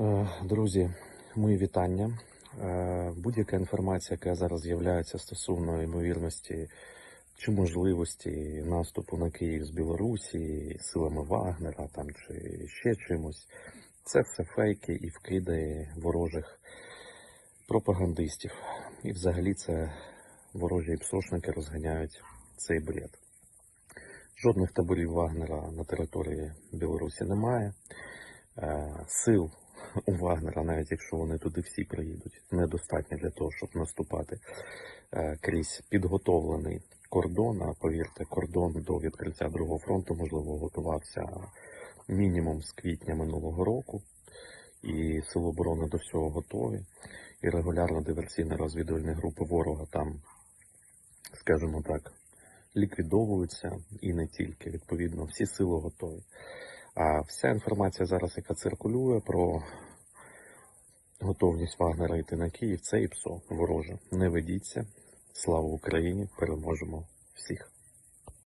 Е, Друзі, мої вітання. Е, Будь-яка інформація, яка зараз з'являється стосовно ймовірності чи можливості наступу на Київ з Білорусі силами Вагнера там чи ще чимось, це все фейки і вкиди ворожих пропагандистів. І взагалі це ворожі псошники розганяють цей бред. Жодних таборів Вагнера на території Білорусі немає. Е, Сил у Вагнера, навіть якщо вони туди всі приїдуть, недостатньо для того, щоб наступати е, крізь підготовлений кордон. А повірте, кордон до відкриття другого фронту, можливо, готувався мінімум з квітня минулого року, і сили оборони до всього готові. І регулярно диверсійні розвідувальні групи ворога там, скажімо так, ліквідовуються і не тільки. Відповідно, всі сили готові. А вся інформація зараз, яка циркулює про готовність Вагнера йти на Київ, це і ПСО вороже. Не ведіться. Слава Україні! Переможемо всіх!